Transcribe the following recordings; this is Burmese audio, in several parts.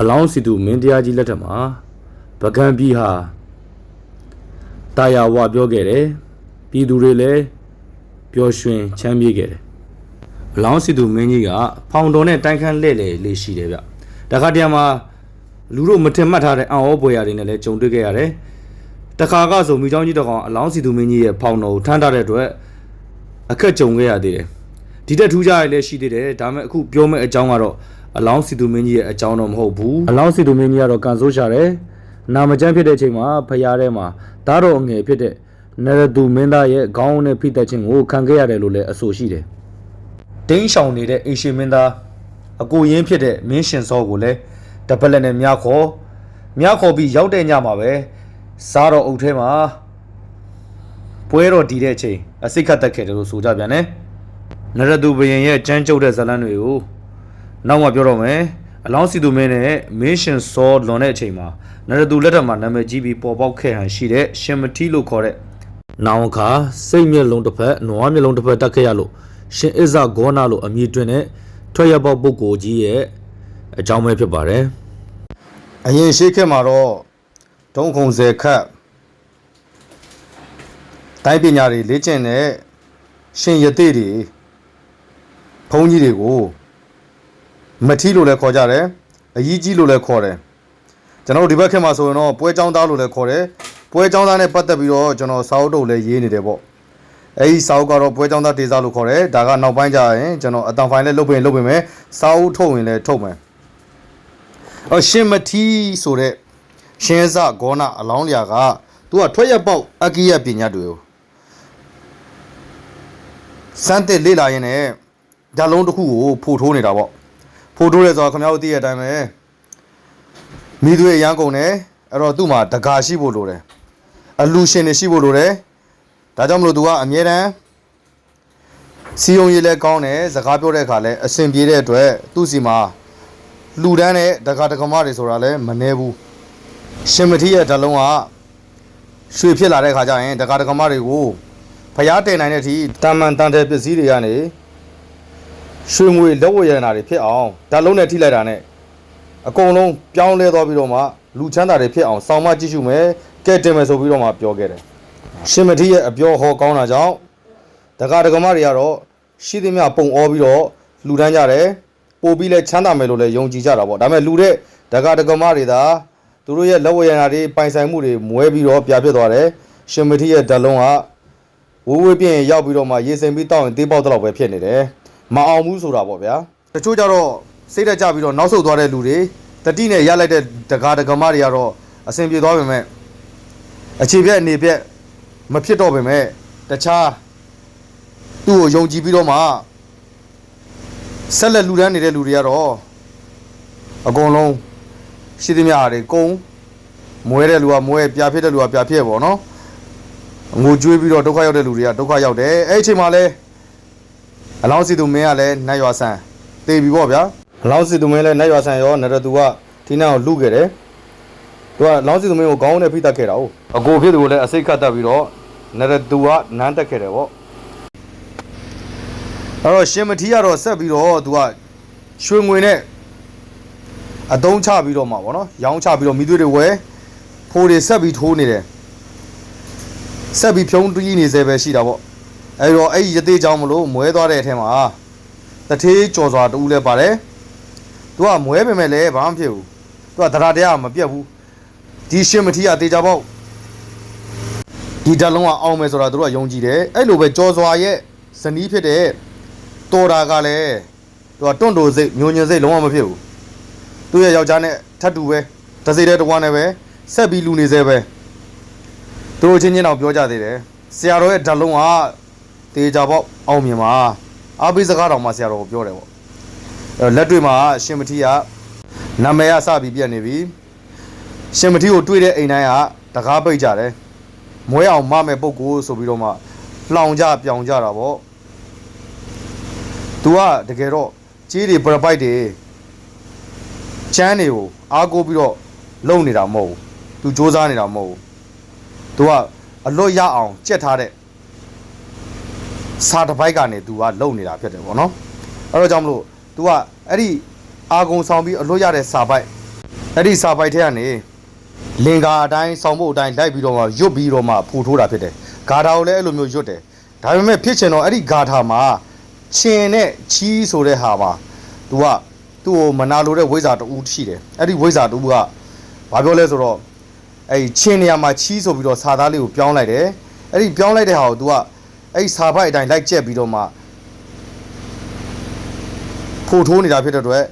အလောင်းစီသူမင်းတရားကြီးလက်ထက်မှာပကံပြည်ဟာတာယာဝပြောခဲ့တယ်ပြည်သူတွေလည်းပျော်ရွှင်ချမ်းမြေ့ခဲ့တယ်အလောင်းစီသူမင်းကြီးကဖောင်တော်နဲ့တိုင်ခန့်လှဲ့လေလေးရှိတယ်ဗျတခါတည်းမှာလူတို့မထင်မှတ်ထားတဲ့အံ့ဩပွေရာတွေနဲ့လည်းကြုံတွေ့ခဲ့ရတယ်တခါကဆိုမိချောင်းကြီးတစ်ကောင်အလောင်းစီသူမင်းကြီးရဲ့ဖောင်တော်ကိုထမ်းထားတဲ့အတွက်အခက်ကြုံခဲ့ရသေးတယ်ဒီတက်ထူးကြရလည်းရှိသေးတယ်ဒါပေမဲ့အခုပြောမယ့်အကြောင်းကတော့ အလောင်းစီသူမင်းကြီးရဲ့အကြောင်းတော့မဟုတ်ဘူးအလောင်းစီသူမင်းကြီးကတော့ကန်ဆိုးရှာတယ်နာမကျန်းဖြစ်တဲ့အချိန်မှာဖရားထဲမှာသားတော်အငယ်ဖြစ်တဲ့နရသူမင်းသားရဲ့ခေါင်းနဲ့ဖိသက်ခြင်းကိုခံခဲ့ရတယ်လို့လည်းအဆိုရှိတယ်တင်းရှောင်နေတဲ့အိရှင်မင်းသားအကိုရင်းဖြစ်တဲ့မင်းရှင်စောကိုလည်းတပလက်နဲ့မြခေါ်မြခေါ်ပြီးရောက်တဲ့ညမှာပဲစားတော်အုပ်ထဲမှာပွဲတော်ဒီတဲ့အချိန်အစိတ်ခတ်တက်ခဲ့တယ်လို့ဆိုကြပြန်တယ်နရသူဘရင်ရဲ့ကြမ်းကြုတ်တဲ့ဇလန်းတွေကို နောက်မှပြောတော့မယ်အလောင်းစီသူမင်းနဲ့မင်းရှင်စောလွန်တဲ့အချိန်မှာနရသူလက်ထက်မှာနာမည်ကြီးပြီးပေါ်ပေါက်ခဲ့ဟန်ရှိတဲ့ရှင်မတီလို့ခေါ်တဲ့နောင်ခါစိတ်မျက်လုံးတစ်ဖက်နွားမျက်လုံးတစ်ဖက်တက်ခဲ့ရလို့ရှင်အစ္ဆဂေါနာလို့အမည်တွင်တဲ့ထွက်ရပေါက်ပုဂ္ဂိုလ်ကြီးရဲ့အကြောင်းပဲဖြစ်ပါတယ်အရင်ရှိခေတ်မှာတော့ဒုံခုံစေခတ်တိုင်းပညာတွေလေ့ကျင့်တဲ့ရှင်ယသိတွေဘုန်းကြီးတွေကို မထီလို့လည်းခေါ်ကြတယ်အကြီးကြီးလို့လည်းခေါ်တယ်ကျွန်တော်တို့ဒီဘက်ခေတ်မှာဆိုရင်တော့ပွဲចောင်းသားလို့လည်းခေါ်တယ်ပွဲចောင်းသားနဲ့ပတ်သက်ပြီးတော့ကျွန်တော်စာအုပ်တုပ်လည်းရေးနေတယ်ပေါ့အဲဒီစာအုပ်ကတော့ပွဲចောင်းသားဒေသလို့ခေါ်တယ်ဒါကနောက်ပိုင်းကျရင်ကျွန်တော်အတန်ဖိုင်လည်းလုပ်ပင်လုပ်ပင်မယ်စာအုပ်ထုတ်ရင်လည်းထုတ်မယ်အရှင်မထီဆိုတဲ့ရှင်းစဂေါနာအလောင်းလျာကသူကထွက်ရပေါက်အကိယပညာတွေကိုစမ်းတက်လေ့လာရင်လည်းဓာတ်လုံးတစ်ခုကိုဖိုထိုးနေတာပေါ့ ဖိုထိုးရဲဆိုတော့ခင်ဗျားတို့သိတဲ့အတိုင်းပဲမိသွေးရမ်းကုန်တယ်အဲ့တော့သူ့မှာတကာရှိဖို့လိုတယ်အလူရှင်တွေရှိဖို့လိုတယ်ဒါကြောင့်မလို့သူကအမြဲတမ်းစီယုံရည်လည်းကောင်းတယ်စကားပြောတဲ့အခါလည်းအဆင်ပြေတဲ့အတွက်သူ့စီမှာလူတန်းတဲ့တကာတကမတွေဆိုတာလည်းမနှဲဘူးရှင်မထီရဲ့ဓာတ်လုံးကရွှေဖြစ်လာတဲ့ခါကျရင်တကာတကမတွေကိုဖျားတင်နိုင်တဲ့အထိတာမန်တန်တဲ့ပစ္စည်းတွေကနေ ရွှေငွေလက်ဝတ်ရတနာတွေဖြစ်အောင်ဓာတ်လုံးနဲ့ထိလိုက်တာနဲ့အကုန်လုံးပြောင်းလဲသွားပြီးတော့မှလူချမ်းသာတွေဖြစ်အောင်စောင့်မကြည့်ရှုမယ်ကဲတင်မယ်ဆိုပြီးတော့မှပြောခဲ့တယ်ရှင်မထီရဲ့အပြောဟောကောင်းတာကြောင့်တကာတကမတွေကတော့ရှိသမျှပုံဩပြီးတော့လူတန်းကြတယ်ပို့ပြီးလဲချမ်းသာမယ်လို့လည်းယုံကြည်ကြတာပေါ့ဒါပေမဲ့လူတဲ့တကာတကမတွေသာသူတို့ရဲ့လက်ဝတ်ရတနာတွေပိုင်ဆိုင်မှုတွေမွဲပြီးတော့ပြဖြစ်သွားတယ်ရှင်မထီရဲ့ဓာတ်လုံးကဝိုးဝေးပြင်းရောက်ပြီးတော့မှရေစင်ပြီးတောက်ရင်သေးပေါက်တော့ပဲဖြစ်နေတယ် မအောင်ဘူးဆိုတာပေါ့ဗျာတချို့ကြတော့စိတ်တက်ကြပြီးတော့နောက်ဆုတ်သွားတဲ့လူတွေတတိနဲ့ရလိုက်တဲ့တကားတကမတွေကတော့အဆင်ပြေသွားပေမဲ့အခြေပြက်အနေပြက်မဖြစ်တော့ပေမဲ့တခြားသူ့ကိုယုံကြည်ပြီးတော့မှဆက်လက်လူတန်းနေတဲ့လူတွေကတော့အကုန်လုံးရှိသမျှတွေကုန်းမွဲတဲ့လူကမွဲပြာဖြစ်တဲ့လူကပြာဖြစ်ပေါ့နော်ငိုကြွေးပြီးတော့ဒုက္ခရောက်တဲ့လူတွေကဒုက္ခရောက်တယ်အဲ့ဒီအချိန်မှာလဲ အလောင်းစီသူမင်းကလည်းနတ်ရွာဆန်တေပြီပေါ့ဗျာအလောင်းစီသူမင်းလည်းနတ်ရွာဆန်ရောနရသူကဒီနောက်လူခဲ့တယ်သူကလောင်းစီသူမင်းကိုခေါင်းနဲ့ဖိတတ်ခဲ့တာဟုတ်အကိုဖြစ်သူကိုလည်းအစိတ်ခတ်တတ်ပြီးတော့နရသူကနန်းတက်ခဲ့တယ်ပေါ့အဲ့တော့ရှင်မထီကတော့ဆက်ပြီးတော့သူကရွှေငွေနဲ့အတုံးချပြီးတော့မှာပေါ့နော်ရောင်းချပြီးတော့မိသွေးတွေဝယ်ဖိုးတွေဆက်ပြီးထိုးနေတယ်ဆက်ပြီးဖြုံးတီးနေစေပဲရှိတာပေါ့ အဲဒီတော့အဲ့ဒီရသေးချောင်းမလို့မွဲသွားတဲ့အထက်မှာတထေးကြော်စွာတူလည်းပါတယ်သူကမွဲပေမဲ့လည်းဘာမှမဖြစ်ဘူးသူကတရားတရားမပြတ်ဘူးဒီရှင်မထီးကတေချာပေါက်ဒီဓာတ်လုံးကအောင်မယ်ဆိုတာသူတို့ကယုံကြည်တယ်အဲ့လိုပဲကြော်စွာရဲ့ဇနီးဖြစ်တဲ့တော်တာကလည်းသူကတွန့်တိုစိတ်ညိုညင်စိတ်လုံးဝမဖြစ်ဘူးသူ့ရဲ့ယောက်ျားနဲ့ထပ်တူပဲတစိတဲ့တဝမ်းနဲ့ပဲဆက်ပြီးလူနေစေပဲသူတို့ချင်းချင်းတော့ပြောကြသေးတယ်ဆရာတော်ရဲ့ဓာတ်လုံးက တေချာပေါက်အောင်မြင်ပါအားပေးစကားတော်မှဆရာတော်ကိုပြောတယ်ပေါ့အဲလက်တွေ့မှာရှင်မထီကနာမည်ကစပြီးပြက်နေပြီရှင်မထီကိုတွေ့တဲ့အိမ်တိုင်းကတကားပိတ်ကြတယ်မွဲအောင်မမဲ့ပုံကိုဆိုပြီးတော့မှလှောင်ကြပြောင်ကြတာပေါ့သူကတကယ်တော့ကြီးတွေပရပိုက်တွေချမ်းတွေကိုအားကိုးပြီးတော့လုံနေတာမဟုတ်ဘူးသူစ조사နေတာမဟုတ်ဘူး तू ကအလွတ်ရအောင်ကြက်ထားတဲ့ စာတစ်ပိုက်ကနေ तू ကလုံနေတာဖြစ်တယ်ဗောနော်အဲ့တော့ကြောင့်မလို့ तू ကအဲ့ဒီအာကုံဆောင်ပြီးအလွတ်ရတဲ့စာပိုက် အဲ့ဒီစာပိုက်ထဲကနေလင်္ကာအတိုင်းဆောင်းဖို့အတိုင်းလိုက်ပြီးတော့မှရွတ်ပြီးတော့မှဖူထိုးတာဖြစ်တယ်ဂါထာကိုလည်းအဲ့လိုမျိုးရွတ်တယ်ဒါပေမဲ့ဖြစ်ချင်တော့အဲ့ဒီဂါထာမှာချင်းနဲ့ချီးဆိုတဲ့ဟာမှာ तू ကသူ့ကိုမနာလိုတဲ့ဝိဇ္ဇာတူရှိတယ်အဲ့ဒီဝိဇ္ဇာတူကဘာပြောလဲဆိုတော့အဲ့ဒီချင်းနေရာမှာချီးဆိုပြီးတော့စာသားလေးကိုပြောင်းလိုက်တယ်အဲ့ဒီပြောင်းလိုက်တဲ့ဟာကို तू က အဲ့ဒီစာပိုက်အတိုင်းလိုက်ကျက်ပြီးတော့မှဖိုထိုးနေတာဖြစ်တဲ့အတွက်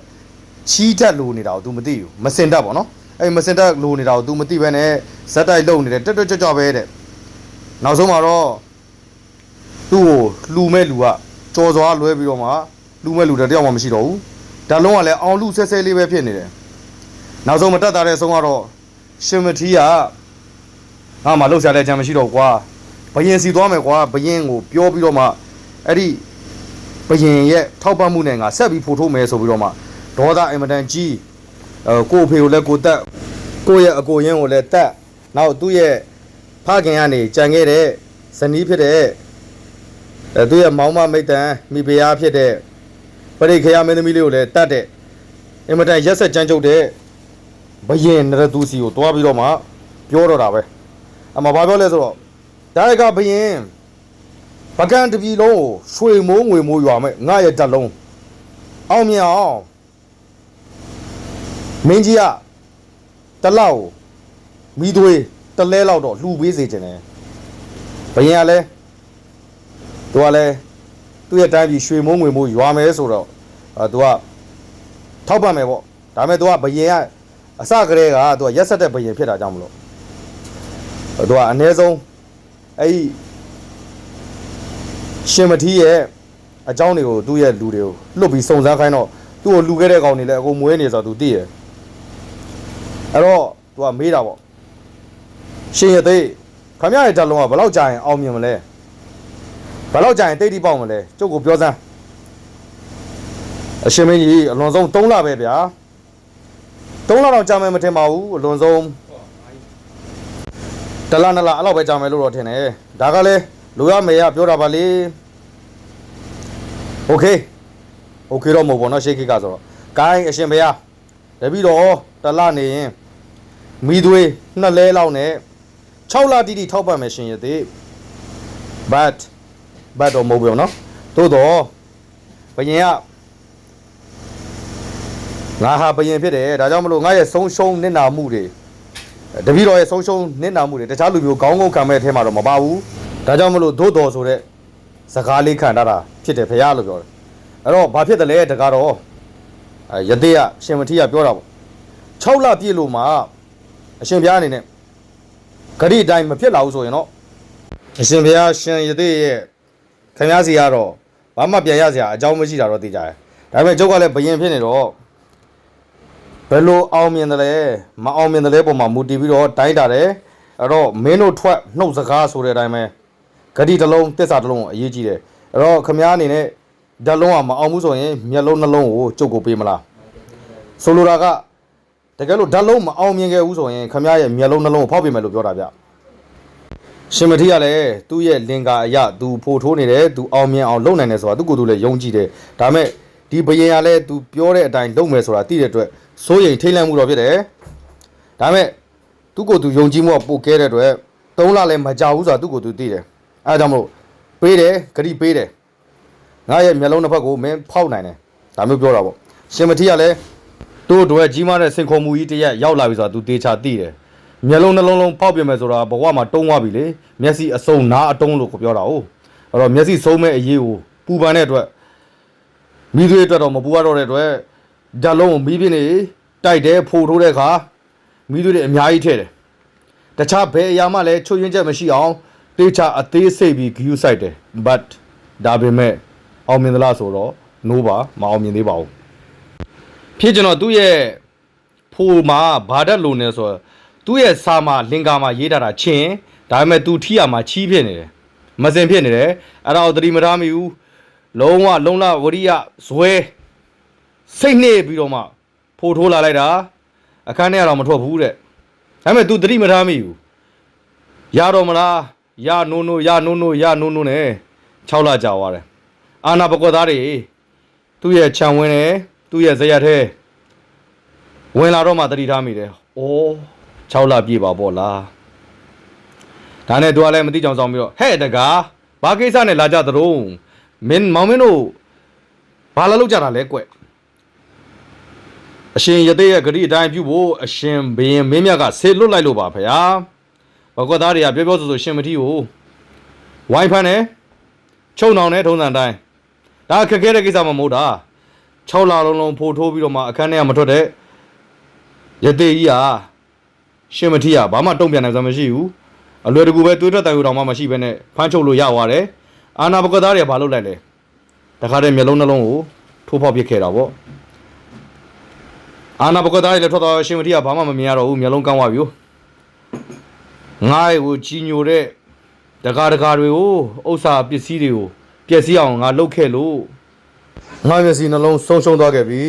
ချီးတက်လိုနေတာကို तू မသိဘူးမစင်တတ်ပေါ့နော်အဲ့ဒီမစင်တက်လိုနေတာကို तू မသိဘဲနဲ့ဇက်တိုက်လုံနေတယ်တက်တက်ကြွကြွပဲတဲ့နောက်ဆုံးမှာတော့သူ့ကိုလှူမဲ့လူကကြော်စွာလွဲပြီးတော့မှလှူမဲ့လူတယောက်မှမရှိတော့ဘူးဒါလုံးကလည်းအောင်လူဆဲဆဲလေးပဲဖြစ်နေတယ်နောက်ဆုံးမတက်တာတဲ့အဆုံးကတော့ရှင်မထီးကငါမှလှုပ်ရှားတဲ့အကြံမရှိတော့ဘူးကွာ ဘယင်စီသွားမယ်ကွာဘယင်ကိုပြောပြီးတော့မှအဲ့ဒီဘယင်ရဲ့ထောက်ပံ့မှုနဲ့ငါဆက်ပြီးဖိုထိုးမယ်ဆိုပြီးတော့မှဒေါသအင်မတန်ကြီးအဲကို့အဖေကိုလည်းကိုတက်ကိုယ့်ရဲ့အကိုရင်းကိုလည်းတက်နောက်သူ့ရဲ့ဖခင်ကနေကြံခဲ့တဲ့ဇနီးဖြစ်တဲ့အဲသူ့ရဲ့မောင်မမိတ်တန်မိဖုရားဖြစ်တဲ့ပရိခရမင်းသမီးလေးကိုလည်းတတ်တဲ့အင်မတန်ရက်ဆက်ကြမ်းကြုတ်တဲ့ဘယင်နရသူစီကိုတွားပြီးတော့မှပြောတော့တာပဲအမဘာပြောလဲဆိုတော့ ဒါရကဘယင်ပကံတပြီလုံးကိုရွှေမိုးငွေမိုးရွာမဲ့ငါရဲ့တက်လုံးအောင်မြင်အောင်မင်းကြီးကတလောက်ကိုမိသွေးတလဲလောက်တော့လှူပေးစေခြင်းတယ်ဘယင်ကလည်းသူကလည်းသူ့ရဲ့တိုင်းပြည်ရွှေမိုးငွေမိုးရွာမယ်ဆိုတော့အဲသူကထောက်ပံ့မယ်ပေါ့ဒါပေမဲ့သူကဘယင်ကအစကတည်းကသူကရက်ဆက်တဲ့ဘယင်ဖြစ်တာကြောင့်မလို့သူကအ ਨੇ ဆုံး အဲ့ဒီရှင်မထီးရဲ့အကြောင်းတွေကိုသူ့ရဲ့လူတွေကိုလွတ်ပြီးစုံစမ်းခိုင်းတော့သူ့ကိုလူခဲ့တဲ့ကောင်တွေလည်းအကုန်မွေးနေဆိုတော့သူသိရအဲ့တော့သူကမေးတာပေါ့ရှင်ရသေးခမရရဲ့ဓာတ်လုံးကဘယ်လောက်ကြာရင်အောင်မြင်မလဲဘယ်လောက်ကြာရင်တိတ်တိပေါက်မလဲကျုပ်ကိုပြောစမ်းအရှင်မင်းကြီးအလွန်ဆုံး3လပဲဗျာ3လတော့ကြာမယ်မထင်ပါဘူးအလွန်ဆုံး တလနှစ်လအဲ့လောက်ပဲကြာမယ်လို့တော့ထင်တယ်ဒါကလည်းလူရမေရပြောတာပါလေโอเคโอเคတော့မဟုတ်ဘောနော်ရှေ့ခိကဆိုတော့ကိုင်းအရှင်ဘုရားတပည့်တော်တလနေရင်မိသွေးနှစ်လဲလောက်နဲ့6လတိတိထောက်ပံ့မယ်ရှင်ရသေး but ဘတ်တော့မဟုတ်ဘူးနော်သို့တော့ဘယင်ကငါဟာဘယင်ဖြစ်တယ်ဒါကြောင့်မလို့ငါရဲ့ဆုံးရှုံးနစ်နာမှုတွေ တပည့်တော်ရဲ့ဆုံးရှုံးနစ်နာမှုတွေတခြားလူမျိုးခေါင်းငုံခံမဲ့အထဲမှာတော့မပါဘူးဒါကြောင့်မလို့သို့တော်ဆိုတဲ့စကားလေးခံထားတာဖြစ်တယ်ဖရားလို့ပြောတယ်အဲ့တော့ဘာဖြစ်တယ်လဲတကားတော့အဲယတိယရှင်မထီကပြောတာပေါ့6လပြည့်လို့မှအရှင်ဘုရားအနေနဲ့ဂရိအတိုင်းမဖြစ်လာဘူးဆိုရင်တော့အရှင်ဘုရားရှင်ယတိရဲ့ခင်ဗျားစီကတော့ဘာမှပြန်ရစရာအကြောင်းမရှိတာတော့သိကြတယ်ဒါပေမဲ့ကျုပ်ကလည်းဘယင်ဖြစ်နေတော့ ဘယ်လိုအောင်မြင်တယ်လဲမအောင်မြင်တယ်လဲပုံမှာမူတည်ပြီးတော့တိုင်းတာတယ်အဲ့တော့မင်းတို့ထွက်နှုတ်စကားဆိုတဲ့အတိုင်းပဲဂတိတစ်လုံးတစ္ဆာတစ်လုံးအရေးကြီးတယ်အဲ့တော့ခင်ဗျားအနေနဲ့ဓာတ်လုံးကမအောင်ဘူးဆိုရင်မျက်လုံးနှလုံးကိုကျုပ်ကိုပေးမလားဆိုလိုတာကတကယ်လို့ဓာတ်လုံးမအောင်မြင်ခဲ့ဘူးဆိုရင်ခင်ဗျားရဲ့မျက်လုံးနှလုံးကိုဖောက်ပေးမယ်လို့ပြောတာဗျရှင်မထီကလည်းသူ့ရဲ့လင်္ကာအရသူဖိုထိုးနေတယ်သူအောင်မြင်အောင်လုပ်နိုင်တယ်ဆိုတာသူ့ကိုယ်သူလည်းယုံကြည်တယ်ဒါပေမဲ့ ဒီဘယင်ကလည်းသူပြောတဲ့အတိုင်းလုပ်မယ်ဆိုတာသိတဲ့အတွက်စိုးရိမ်ထိတ်လန့်မှုတော့ဖြစ်တယ်ဒါပေမဲ့သူ့ကိုယ်သူယုံကြည်မှုကပိုကဲတဲ့အတွက်သုံးလလည်းမကြောက်ဘူးဆိုတာသူ့ကိုယ်သူသိတယ်အဲဒါကြောင့်မလို့ပေးတယ်ဂရိပေးတယ်ငါရဲ့မျက်လုံးတစ်ဖက်ကိုမင်းဖောက်နိုင်တယ်ဒါမျိုးပြောတာပေါ့ရှင်မထီကလည်းတို့တို့ရဲ့ကြီးမားတဲ့စင်ခေါ်မှုကြီးတစ်ရက်ရောက်လာပြီဆိုတာသူသေချာသိတယ်မျက်လုံးနှလုံးလုံးပေါက်ပြင်မယ်ဆိုတာဘဝမှာတုံးသွားပြီလေမျက်စိအစုံနားအတုံးလို့ကိုပြောတာ哦အဲ့တော့မျက်စိဆုံးမဲ့အရေးကိုပူပန်တဲ့အတွက် မိသွေးအတွက်တော့မပူရတော့တဲ့အတွက်ဓာတ်လုံးကိုမီးပြင်းနေတိုက်တယ်ဖိုထိုးတဲ့အခါမိသွေးတွေအများကြီးထည့်တယ်တခြားဘယ်အရာမှလည်းချွတ်ယွင်းချက်မရှိအောင်တေချာအသေးစိတ်ပြီးဂယူးဆိုင်တယ် but ဒါပေမဲ့အောင်မြင်သလားဆိုတော့ no ပါမအောင်မြင်သေးပါဘူးဖြစ်ကျွန်တော်သူ့ရဲ့ဖိုမှာဘာဓာတ်လိုနေဆိုတော့သူ့ရဲ့စာမှာလင်္ကာမှာရေးထားတာချင်းဒါပေမဲ့သူထိရမှာချီးဖြစ်နေတယ်မစင်ဖြစ်နေတယ်အဲ့ဒါကိုသတိမထားမိဘူး လုံးဝလုံးလဝရိယဇွဲစိတ်နှိပ်ပြီးတော့မှဖိုးထိုးလာလိုက်တာအခန်းထဲကတော့မထွက်ဘူးတဲ့ဒါပေမဲ့ तू သတိမထားမိဘူးရတော့မလားရနိုးနိုးရနိုးနိုးရနိုးနိုးနဲ့6လကြာသွားတယ်အာနာပကွက်သားတွေသူ့ရဲ့ခြံဝင်းနဲ့သူ့ရဲ့ဇရက်ထဲဝင်လာတော့မှတတိထားမိတယ်။အိုး6လပြည့်ပါပေါ့လား။ဒါနဲ့သူကလည်းမသိကြအောင်ဆောင်ပြီးတော့ဟဲ့တကားဘာကိစ္စနဲ့လာကြသတုံး မင်းမောင်မင်းတို့ဘာလာလောက်ကြတာလဲကွအရှင်ရသေးရဲ့ဂရိအတိုင်းပြုဖို့အရှင်ဘရင်မင်းမြတ်ကဆေလွတ်လိုက်လို့ပါဖေဟာ။ဘကွက်သားတွေကပြောပြောဆိုဆိုရှင်မထီကိုဝိုင်းဖမ်းတယ်ချုံနောင်နဲ့ထုံးစံတိုင်းဒါအခက်ခဲတဲ့ကိစ္စမှမဟုတ်တာ6လလုံးလုံးဖိုးထိုးပြီးတော့မှအခန်းထဲကမထွက်တဲ့ရသေးကြီးဟာရှင်မထီကဘာမှတုံ့ပြန်နိုင်စွမ်းမရှိဘူးအလွယ်တကူပဲတွေးထွက်တိုင်ယူတော်မှမရှိဘဲနဲ့ဖမ်းချုပ်လို့ရသွားတယ် အာနာပကသားတွေကဘာလုပ်လိုက်လဲတခါတည်းမျက်လုံးနှလုံးကိုထိုးဖောက်ပစ်ခဲ့တာပေါ့အာနာပကသားတွေလည်းထွက်သွားရှင်မထီကဘာမှမမြင်ရတော့ဘူးမျက်လုံးကန်းသွားပြီငါ့ကိုကြီးညိုတဲ့တကားတကားတွေကိုဥစ္စာပစ္စည်းတွေကိုပျက်စီးအောင်ငါလုပ်ခဲ့လို့ငါမျက်စိနှလုံးဆုံးရှုံးသွားခဲ့ပြီ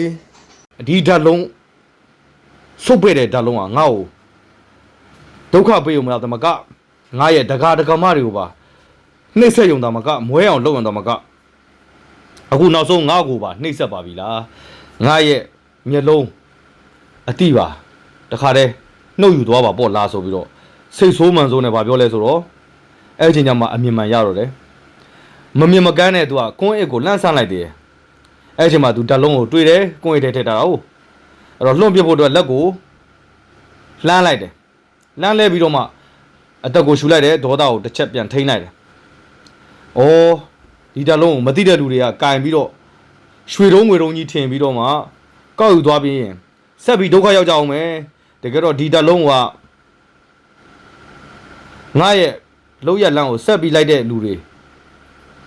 အဒီဓာတ်လုံးဆုတ်ပေးတဲ့ဓာတ်လုံးကငါ့ကိုဒုက္ခပေးုံမလားတမကငါရဲ့ဒကာဒကမတွေကိုပါ နှိမ့်ဆက်ယုံတာမကမွဲအောင်လုပ်ယုံတာမကအခုနောက်ဆုံးငါ့ကိုပါနှိမ့်ဆက်ပါပြီလားငါရဲ့မျက်လုံးအတိပါတခါတည်းနှုတ်ယူသွားပါပေါ့လားဆိုပြီးတော့စိတ်ဆိုးမှန်ဆိုးနဲ့ဗာပြောလဲဆိုတော့အဲ့ဒီချိန်ကျမှအမြင်မှန်ရတော့တယ်မမြင်မကန်းတဲ့သူကကွန်းအစ်ကိုလှမ်းဆန်းလိုက်တယ်အဲ့ဒီချိန်မှာသူဓာတ်လုံးကိုတွေးတယ်ကွန်းအစ်ထဲထည့်တာဟုတ်အဲ့တော့လွှန့်ပစ်ဖို့အတွက်လက်ကိုလှမ်းလိုက်တယ်လှမ်းလဲပြီးတော့မှအသက်ကိုရှူလိုက်တယ်ဒေါသကိုတစ်ချက်ပြန်ထိန်းလိုက်တယ်။ အော်ဒီတလုံးကိုမသိတဲ့လူတွေကကင်ပြီးတော့ရွှေတုံးငွေတုံးကြီးထင်ပြီးတော့မှကောက်ယူသွားပြီးရင်ဆက်ပြီးဒုက္ခရောက်ကြအောင်မယ်။တကယ်တော့ဒီတလုံးကငါရဲ့လောက်ရလန့်ကိုဆက်ပြီးလိုက်တဲ့လူတွေ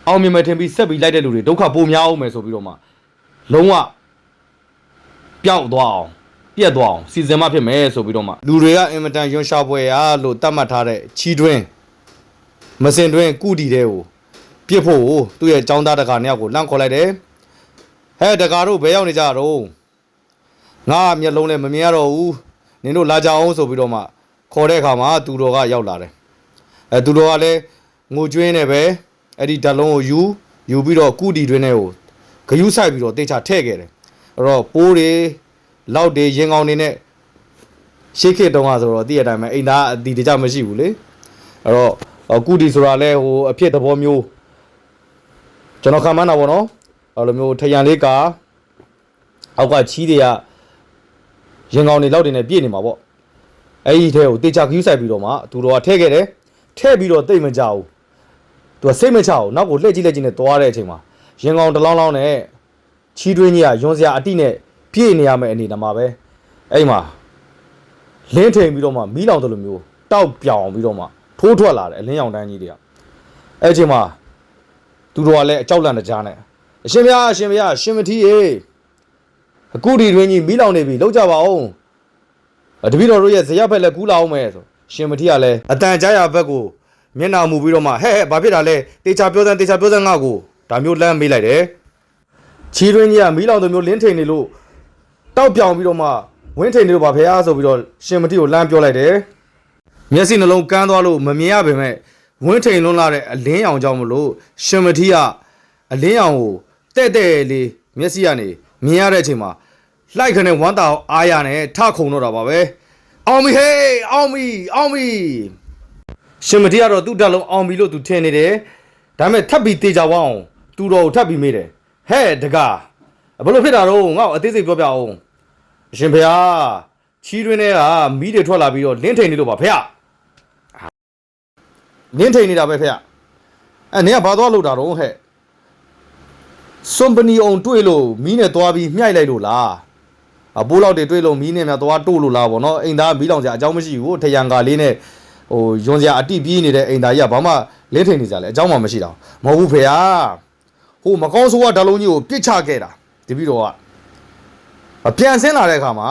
အောင်မြင်မယ်ထင်ပြီးဆက်ပြီးလိုက်တဲ့လူတွေဒုက္ခပိုများအောင်မယ်ဆိုပြီးတော့မှလုံးဝပျောက်သွားအောင်ပြက်သွားအောင်စီစဉ်မှဖြစ်မယ်ဆိုပြီးတော့မှလူတွေကအင်မတန်ရွှန်ရှာပွဲရလို့တတ်မှတ်ထားတဲ့ချီတွင်းမစင်တွင်းကုတီတဲ့ကို ပြစ်ဖို့ကိုသူ့ရဲ့ចောင်းသားတကာနှစ်ယောက်ကိုလန့်ခေါ်လိုက်တယ်ဟဲ့တကာတို့ဘယ်ရောက်နေကြတော့ငါမျက်လုံးလည်းမမြင်ရတော့ဘူးနင်တို့လာကြအောင်ဆိုပြီးတော့မှခေါ်တဲ့အခါမှာသူတော်ကရောက်လာတယ်အဲသူတော်ကလည်းငိုကြွင်းနေပဲအဲ့ဒီဓာတ်လုံးကိုယူယူပြီးတော့ကုတီတွင်းထဲကိုဂယုဆိုင်ပြီးတော့တေချာထည့်ခဲ့တယ်အဲ့တော့ပိုးတွေလောက်တွေရင်ကောင်းတွေနဲ့ရှေ့ခေတ်တုန်းကဆိုတော့တည့်ရတိုင်းပဲအိမ်သားအတီတကြမရှိဘူးလေအဲ့တော့အော်ကုတီဆိုတာလဲဟိုအဖြစ်သဘောမျိုး ကျွန်တော်ခံမှန်းတာပေါ့နော်အဲ့လိုမျိုးထရန်လေးကအောက်ကချီးတွေကရင်ကောင်းတွေလောက်တွေနဲ့ပြည့်နေမှာပေါ့အဲ့ဒီထဲကိုတေချာခူးဆိုင်ပြီးတော့မှသူတော်ကထည့်ခဲ့တယ်ထည့်ပြီးတော့တိတ်မကြဘူးသူကစိတ်မချဘူးနောက်ကိုလှည့်ကြည့်လှည့်ကြည့်နဲ့သွားတဲ့အချိန်မှာရင်ကောင်းတစ်လောင်းလောင်းနဲ့ချီးတွင်းကြီးကယွန်စရာအတိနဲ့ပြည့်နေရမယ့်အနေနဲ့မှာပဲအဲ့မှာလင်းထိန်ပြီးတော့မှမီးလောင်တယ်လို့မျိုးတောက်ပြောင်ပြီးတော့မှထိုးထွက်လာတယ်အလင်းရောင်တန်းကြီးတွေကအဲ့ချိန်မှာ သူတော်ကလည်းအကြောက်လန့်တကြားနဲ့အရှင်ဘုရားအရှင်ဘုရားရှင်မထီးရေအခုဒီတွင်းကြီးမီးလောင်နေပြီလောက်ကြပါဦးတပည့်တော်တို့ရဲ့ဇရပ်ဘက်လည်းကူးလာအောင်မယ်ဆိုရှင်မထီးကလည်းအတန်ကြားရဘက်ကိုမျက်နှာမူပြီးတော့မှဟဲ့ဟဲ့ဘာဖြစ်တာလဲတေချာပြောစမ်းတေချာပြောစမ်းငါ့ကိုဒါမျိုးလမ်းမေးလိုက်တယ်ချီးတွင်းကြီးကမီးလောင်သူမျိုးလင်းထိန်နေလို့တောက်ပြောင်ပြီးတော့မှဝင်းထိန်နေလို့ပါဖေဟာဆိုပြီးတော့ရှင်မတိကိုလမ်းပြောလိုက်တယ်မျက်စိနှလုံးကန်းသွားလို့မမြင်ရပေမဲ့ ဝင်းထိန်လွန်းလာတဲ့အလင်းရောင်ကြောင့်မလို့ရှင်မတိကအလင်းရောင်ကိုတဲ့တဲ့လေးမျက်စိကနေမြင်ရတဲ့အချိန်မှာလိုက်ခနဲ့ဝမ်းတာကိုအားရနဲ့ထခုံတော့တာပါပဲအောင်ပြီဟေးအောင်ပြီအောင်ပြီရှင်မတိကတော့သူ့တက်လုံးအောင်ပြီလို့သူထင်နေတယ်ဒါပေမဲ့ထပ်ပြီးတေချာဝအောင်သူတော်ကိုထပ်ပြီးမေးတယ်ဟဲ့တကားဘယ်လိုဖြစ်တာတော့ငါ့ကိုအသေးစိတ်ပြောပြအောင်အရှင်ဖေဟာချီးတွင်းထဲကမီးတွေထွက်လာပြီးတော့လင်းထိန်နေလို့ပါဖေဟာ လင်းထိန်နေတာပဲဖေဟာအဲနင်ကဘာသွားလို့တာတော့ဟဲ့စွန်ပနီအောင်တွေ့လို့မီးနဲ့သွားပြီးမြှိုက်လိုက်လို့လားအပိုးလောက်တွေတွေ့လို့မီးနဲ့များသွားတို့လို့လားဗောနော်အိမ်သားမီးလောင်စရာအကြောင်းမရှိဘူးထရန်ကာလေးနဲ့ဟိုယွန်စရာအတိပြေးနေတဲ့အိမ်သားကြီးကဘာမှလင်းထိန်နေကြလဲအကြောင်းမှမရှိတော့မဟုတ်ဘူးဖေဟာဟိုမကောင်းဆိုးကဓာတ်လုံးကြီးကိုပြစ်ချခဲ့တာတပည့်တော်ကအပြန်ဆင်းလာတဲ့အခါမှာ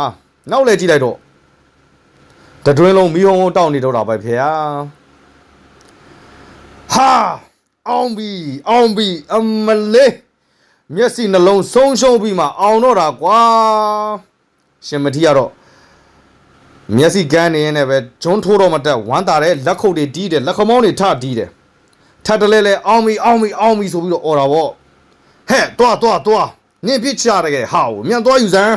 နောက်လဲကြည့်လိုက်တော့တတွင်းလုံးမီးဟုံးဟုံးတောက်နေတော့တာပဲဖေဟာ ဟာအောင်ပြီအောင်ပြီအမလေးမျက်စိနှလုံးဆုံးရှုံးပြီးမှအောင်တော့တာကွာရှင်မထီကတော့မျက်စိကန်းနေရင်လည်းပဲဂျွန်းထိုးတော့မတက်ဝမ်းတာတဲ့လက်ခုပ်တွေတီးတယ်လက်ခမောင်းတွေထတီးတယ်ထပ်တလဲလဲအောင်ပြီအောင်ပြီအောင်ပြီဆိုပြီးတော့អော်တာဗောဟဲ့တွားတွားတွားနင်ပြစ်ချရတဲ့ဟာကိုမြန်တွားယူစမ်း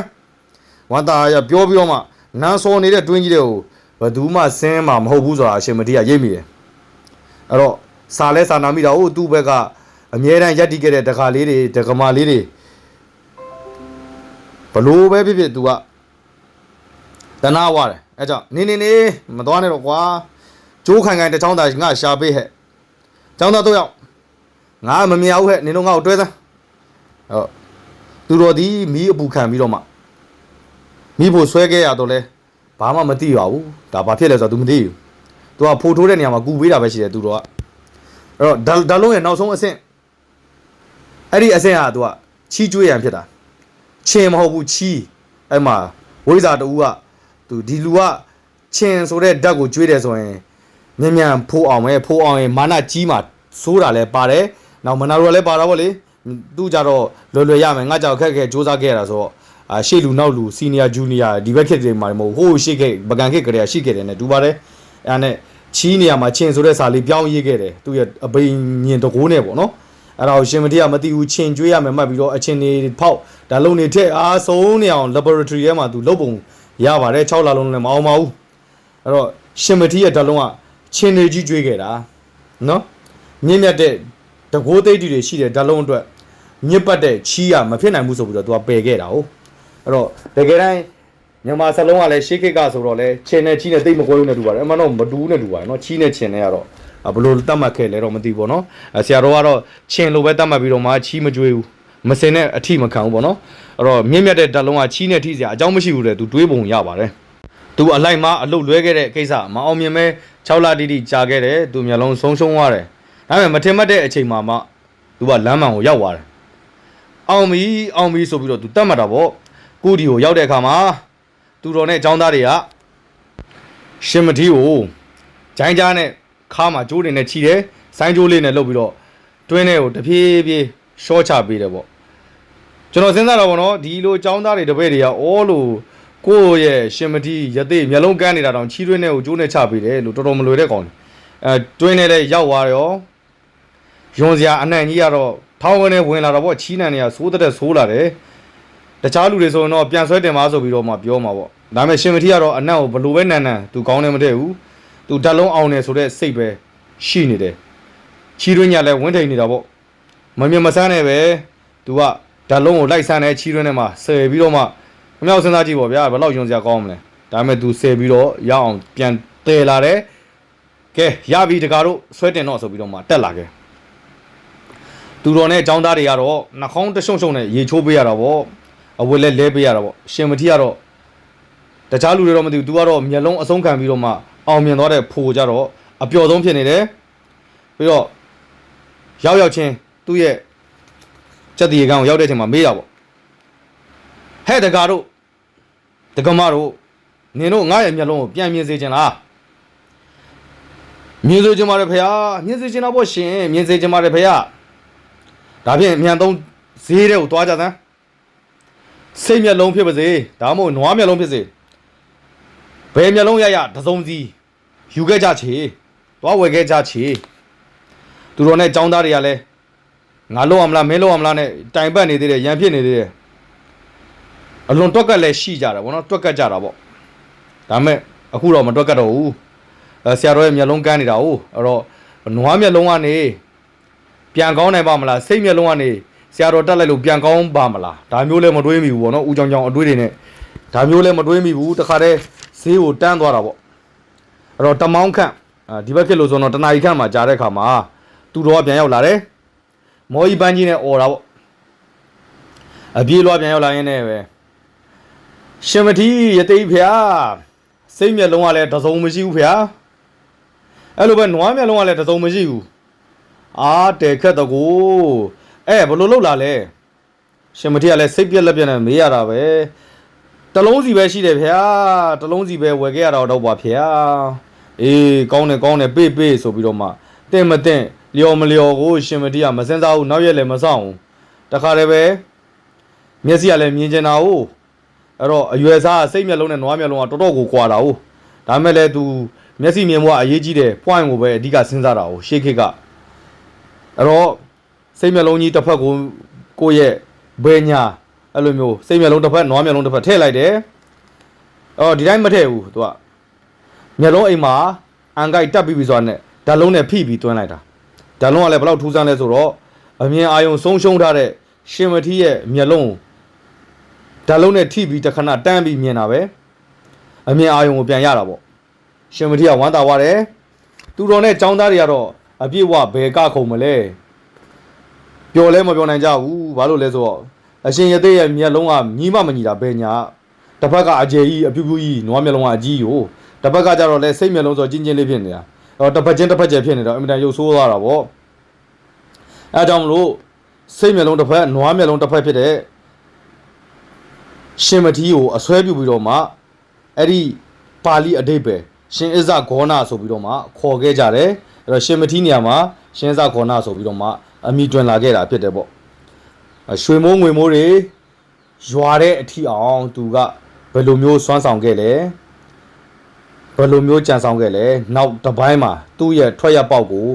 ဝမ်းသာရပြောပြီးတော့မှနန်းစောနေတဲ့တွင်းကြီးတွေကိုဘယ်သူမှဆင်းမှာမဟုတ်ဘူးဆိုတာအရှင်မတိကရိပ်မိတယ်အဲ့တော့ စာလဲစာနာမိတာဟိုသူ့ဘက်ကအမြဲတမ်းရက်တီခဲ့တဲ့တခါလေးတွေတကမာလေးတွေဘလို့ပဲဖြစ်ဖြစ် तू ကတနာဝတယ်အဲ့ကြောင့်နေနေနေမသွားနဲ့တော့ကွာကျိုးခိုင်ခိုင်တစ်ချောင်းသားငါရှာပေးဟဲ့ចောင်းသားတို့ရောက်ငါမမြင်ဘူးဟဲ့နင်တို့ငါ့ကိုတွဲစမ်းဟုတ်သူတော်ဒီမီးအပူခံပြီးတော့မှမိဖို့ဆွဲခဲ့ရတော့လဲဘာမှမသိပါဘူးဒါဘာဖြစ်လဲဆိုတော့ तू မသိဘူး तू ကဖိုးထိုးတဲ့နေရာမှာကူပေးတာပဲရှိတယ်သူတော်က အဲ့တော့ဒါဒါလုံးရဲ့နောက်ဆုံးအဆင့်အဲ့ဒီအဆင့်ဟာ तू ကချီးကျွေးရန်ဖြစ်တာချင်းမဟုတ်ဘူးချီးအဲ့မှာဝိဇ္ဇာတူက तू ဒီလူကချင်းဆိုတဲ့ဓာတ်ကိုကျွေးတယ်ဆိုရင်မြန်မြန်ဖိုးအောင်ပဲဖိုးအောင်ရင်မာနကြီးမှာစိုးတာလဲပါတယ်နောက်မနာရောလည်းပါတာဗောလေသူကြတော့လွယ်လွယ်ရမယ်ငါကြောက်ခက်ခက်စူးစမ်းခဲ့ရတာဆိုတော့အာရှေ့လူနောက်လူစီနီယာဂျူနီယာဒီဘက်ခက်တွေမှာမဟုတ်ဟိုးရှေ့ခက်ပကံခက်ကလေးရှိခဲ့တယ်နဲ့တူပါတယ်အဲ့ဒါနဲ့ ချီးနေရာမှာချင်းဆိုတဲ့စာလေးပြောင်းရေးခဲ့တယ်သူရဲ့အပိန်ညင်တကိုးနဲ့ပေါ့နော်အဲ့ဒါကိုရှင်မတိကမသိဘူးချင်းကျွေးရမယ်မှတ်ပြီးတော့အချင်းနေဖောက်ဒါလုံးနေထက်အားဆုံးနေအောင် laboratory ထဲမှာသူလုပ်ပုံရပါတယ်6လလုံးလည်းမအောင်ပါဘူးအဲ့တော့ရှင်မတိရဲ့ဓာတ်လုံးကချင်းနေကြီးကျွေးခဲ့တာနော်မြင့်မြတ်တဲ့တကိုးသိတိတွေရှိတဲ့ဓာတ်လုံးအတွက်ညစ်ပတ်တဲ့ချီးရမဖြစ်နိုင်ဘူးဆိုပြီးတော့သူကပယ်ခဲ့တာဟုတ်အဲ့တော့တကယ်တမ်း မြန်မာစလုံးကလည်းရှေးခေတ်ကဆိုတော့လဲချင်းနဲ့ချီးနဲ့တိတ်မကွဲဘူးနဲ့တူပါတယ်အမှန်တော့မတူဘူးနဲ့တူပါတယ်နော်ချီးနဲ့ချင်းနဲ့ကတော့ဘယ်လိုတတ်မှတ်ခဲ့လဲတော့မသိဘူးပေါ့နော်ဆရာတော်ကတော့ချင်းလိုပဲတတ်မှတ်ပြီးတော့မှချီးမကြွေးဘူးမစင်နဲ့အထိမခံဘူးပေါ့နော်အဲ့တော့မြင့်မြတ်တဲ့ဓာတ်လုံးကချီးနဲ့ထိစရာအကြောင်းမရှိဘူးတဲ့သူတွေးပုံရပါတယ်သူအလိုက်မအလုတ်လွဲခဲ့တဲ့ကိစ္စမအောင်မြင်မဲ6လတိတိကြာခဲ့တယ်သူမျက်လုံးဆုံးရှုံးသွားတယ်ဒါပေမဲ့မထင်မှတ်တဲ့အချိန်မှာမှသူကလမ်းမှန်ကိုရောက်သွားတယ်အောင်ပြီအောင်ပြီဆိုပြီးတော့သူတတ်မှတ်တာပေါ့ကိုဒီကိုရောက်တဲ့အခါမှာ သူတော်နဲ့အကြောင်းသားတွေကရှင်မတီးကိုဂျိုင်းကြားနဲ့ခါမှာကျိုးတွေနဲ့ခြိတယ်ဆိုင်းကျိုးလေးနဲ့လှုပ်ပြီးတော့တွင်းထဲကိုတဖြည်းဖြည်းရှော့ချပေးတယ်ပေါ့ကျွန်တော်စဉ်းစားတော့ဗောနော်ဒီလိုအကြောင်းသားတွေတပည့်တွေကအော်လို့ကိုယ့်ရဲ့ရှင်မတီးရသေးမျက်လုံးကန်းနေတာတောင်ခြိတွင်းထဲကိုကျိုးနဲ့ချပေးတယ်လို့တော်တော်မလွယ်တဲ့ကောင်လေအဲတွင်းထဲလည်းရောက်သွားရောယွန်စရာအနှံ့ကြီးကတော့ထောင်းဝင်နဲ့ဝင်လာတော့ဗောချီးနံတွေကစိုးတဲ့ဆိုးလာတယ်တခြားလူတွေဆိုရင်တော့ပြန်ဆွဲတင်ပါဆိုပြီးတော့မှပြောမှာပေါ့ ဒါပေမဲ့ရှင်မတီးကတော့အနံ့ကိုဘလို့ပဲနန်နန်သူကောင်းနေမတည့်ဘူးသူဓာတ်လုံးအောင်နေဆိုတဲ့စိတ်ပဲရှိနေတယ်ချီးတွင်းညာလည်းဝင်းထိန်နေတာပေါ့မမြင်မဆန်းနဲ့ပဲသူကဓာတ်လုံးကိုလိုက်ဆန်းတဲ့ချီးတွင်းထဲမှာဆယ်ပြီးတော့မှခမောက်စဉ်းစားကြည့်ပေါ့ဗျာဘယ်လောက်ယွန်စရာကောင်းမလဲဒါပေမဲ့သူဆယ်ပြီးတော့ရအောင်ပြန်တည်လာတယ်ကဲရပြီတကားတို့ဆွဲတင်တော့ဆိုပြီးတော့မှတက်လာခဲ့သူတော်နဲ့အကြောင်းသားတွေကတော့နှာခေါင်းတရှုံရှုံနဲ့ရေချိုးပေးရတာပေါ့အဝတ်လဲလဲပေးရတာပေါ့ရှင်မတိကတော့ တခြားလူတွေတော့မသိဘူး तू ကတော့မျက်လုံးအဆုံးခံပြီးတော့မှအောင်မြင်သွားတဲ့ဖိုကြတော့အပျော်ဆုံးဖြစ်နေတယ်ပြီးတော့ရောက်ရောက်ချင်းသူ့ရဲ့စက်တီရေကန်ကိုရောက်တဲ့အချိန်မှာမေးတာပေါ့ဟဲ့တကားတို့တကမတို့နင်တို့ငါ့ရဲ့မျက်လုံးကိုပြန်မြင်စေချင်လားမြင်စေချင်ပါတယ်ဖေဟာမြင်စေချင်တာပေါ့ရှင်မြင်စေချင်ပါတယ်ဖေဟာဒါဖြင့်အမြန်သုံးဈေးတဲ့ကိုသွားကြသမ်းစိတ်မျက်လုံးဖြစ်ပါစေဒါမှမဟုတ်နွားမျက်လုံးဖြစ်စေ ဘယ်မျက်လုံးရရတစုံစီယူခဲ့ကြချေသွားဝယ်ခဲ့ကြချေသူတို့နဲ့ចောင်းသားတွေကလည်းငါလုံးအောင်မလားမင်းလုံးအောင်မလားနဲ့တိုင်ပတ်နေသေးတယ်ရန်ဖြစ်နေသေးတယ်အလွန်တွက်ကက်လည်းရှိကြတာဗောနော်တွက်ကက်ကြတာဗောဒါပေမဲ့အခုတော့မတွက်ကက်တော့ဘူးအဲဆရာတော်ရဲ့မျက်လုံးကန်းနေတာဟုတ်အဲ့တော့နွားမျက်လုံးကနေပြန်ကောင်းနိုင်ပါမလားစိတ်မျက်လုံးကနေဆရာတော်တက်လိုက်လို့ပြန်ကောင်းပါမလားဒါမျိုးလည်းမတွေးမိဘူးဗောနော်ဦးချောင်းချောင်းအတွေးတွေနဲ့ဒါမျိုးလည်းမတွေးမိဘူးတခါတည်း ဈေးကိုတန်းသွားတာဗောအဲ့တော့တမောင်းခန့်အာဒီဘက်ခေတ်လို့ဆိုတော့တနာရီခန့်မှာကြားတဲ့ခါမှာသူတော်ကပြန်ရောက်လာတယ်မော်ကြီးပန်းကြီးနဲ့អော်တာဗောအပြေးလွားပြန်ရောက်လာရင်းနဲ့ပဲရှင်မတီရသိဖျားစိတ်မျက်လုံးကလည်းတစုံမရှိဘူးဖျားအဲ့လိုပဲနွားမျက်လုံးကလည်းတစုံမရှိဘူးအာတဲခက်တကူအဲဘလို့လောက်လာလဲရှင်မတီကလည်းစိတ်ပြက်လက်ပြက်နဲ့မေးရတာပဲ တလုံးစီပဲရှိတယ်ဗျာတလုံးစီပဲဝယ်ခဲ့ရတာတော့ပါဗျာအေးကောင်းတယ်ကောင်းတယ်ပေးပေးဆိုပြီးတော့မှတင့်မတင့်လျော်မလျော်ကိုရှင်မတိကမစင်စားဘူးနောက်ရက်လည်းမဆောင်ဘူးတခါတည်းပဲမျက်စိကလည်းမြင်ကျင်တာဟိုအဲ့တော့အရွယ်စားစိတ်မျက်လုံးနဲ့နွားမျက်လုံးကတော်တော်ကိုကွာတာဟိုဒါမဲ့လည်း तू မျက်စိမြင်ဖို့အရေးကြီးတယ် point ကိုပဲအဓိကစဉ်းစားတာဟိုရှေ့ခေတ်ကအဲ့တော့စိတ်မျက်လုံးကြီးတစ်ဖက်ကိုကိုယ့်ရဲ့ဘယ်ညာ အဲ့လိုမျိုးစိတ်မျက်လုံးတစ်ဖက်နွားမျက်လုံးတစ်ဖက်ထည့်လိုက်တယ်အော်ဒီတိုင်းမထည့်ဘူးသူကမျက်လုံးအိမ်မှာအန်ကိုက်တက်ပြီးပြီဆိုတာနဲ့ဓာတ်လုံးနဲ့ဖိပြီးတွန်းလိုက်တာဓာတ်လုံးကလည်းဘယ်လောက်ထူးဆန်းလဲဆိုတော့အမြင်အာရုံဆုံးရှုံးထားတဲ့ရှင်မထီးရဲ့မျက်လုံးကိုဓာတ်လုံးနဲ့ထိပြီးတစ်ခဏတန်းပြီးမြင်တာပဲအမြင်အာရုံကိုပြန်ရတာပေါ့ရှင်မထီးကဝမ်းသာသွားတယ်သူတော်နဲ့ចောင်းသားတွေကတော့အပြည့်ဝဘယ်ကခုံမလဲပျော်လဲမပျော်နိုင်ကြဘူးဘာလို့လဲဆိုတော့ အရှင်ရသေးရဲ့မျက်လုံးကညီမမညီတာဘယ်ညာတစ်ဖက်ကအကျယ်ကြီးအပြူးပြူးကြီးနွားမျက်လုံးကအကြီးကိုတစ်ဖက်ကကြတော့လဲစိတ်မျက်လုံးဆိုတော့ကျင်းချင်းလေးဖြစ်နေတာအော်တစ်ဖက်ချင်းတစ်ဖက်ကျယ်ဖြစ်နေတော့အင်မတန်ရုပ်ဆိုးသွားတာပေါ့အဲဒါကြောင့်မလို့စိတ်မျက်လုံးတစ်ဖက်နွားမျက်လုံးတစ်ဖက်ဖြစ်တဲ့ရှင်မထီးကိုအဆွဲပြုတ်ပြီးတော့မှအဲ့ဒီပါဠိအဓိပ္ပာယ်ရှင်အစ္ဆဂေါနာဆိုပြီးတော့မှခေါ်ခဲ့ကြတယ်အဲ့တော့ရှင်မထီးနေရာမှာရှင်အစ္ဆဂေါနာဆိုပြီးတော့မှအမိတွင်လာခဲ့တာဖြစ်တယ်ပေါ့အ ရွှေမိုးငွေမိုးတွေရွာတဲ့အထီအောင်သူကဘယ်လိုမျိုးစွမ်းဆောင်ခဲ့လဲဘယ်လိုမျိုးကြံဆောင်ခဲ့လဲနောက်တစ်ပိုင်းမှာသူ့ရဲ့ထွက်ရပေါက်ကို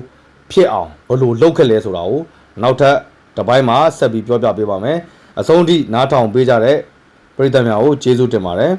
ဖြစ်အောင်ဘယ်လိုလုပ်ခဲ့လဲဆိုတာကိုနောက်ထပ်တစ်ပိုင်းမှာဆက်ပြီးပြောပြပေးပါမယ်အဆုံးထိနားထောင်ပေးကြတဲ့ပရိသတ်များကိုကျေးဇူးတင်ပါတယ်